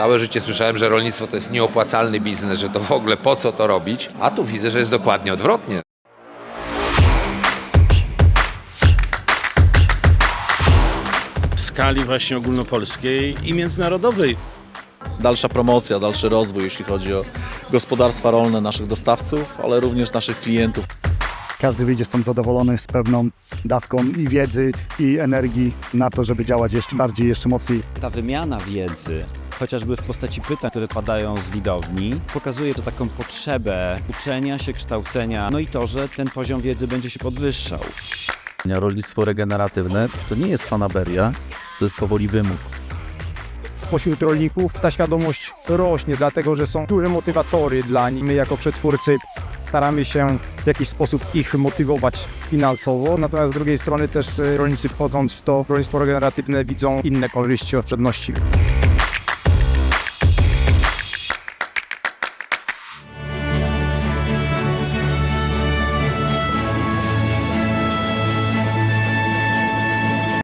Całe życie słyszałem, że rolnictwo to jest nieopłacalny biznes, że to w ogóle po co to robić, a tu widzę, że jest dokładnie odwrotnie. w skali właśnie ogólnopolskiej i międzynarodowej. dalsza promocja, dalszy rozwój, jeśli chodzi o gospodarstwa rolne naszych dostawców, ale również naszych klientów. Każdy wyjdzie stąd zadowolony z pewną dawką i wiedzy, i energii na to, żeby działać jeszcze bardziej, jeszcze mocniej. Ta wymiana wiedzy, chociażby w postaci pytań, które padają z widowni, pokazuje to taką potrzebę uczenia się, kształcenia, no i to, że ten poziom wiedzy będzie się podwyższał. Rolnictwo regeneratywne to nie jest fanaberia, to jest powoli wymóg. pośród rolników ta świadomość rośnie, dlatego że są duże motywatory dla nich. My jako przetwórcy staramy się w jakiś sposób ich motywować finansowo, natomiast z drugiej strony też e, rolnicy wchodząc w to rolnictwo regeneratywne widzą inne korzyści, oszczędności.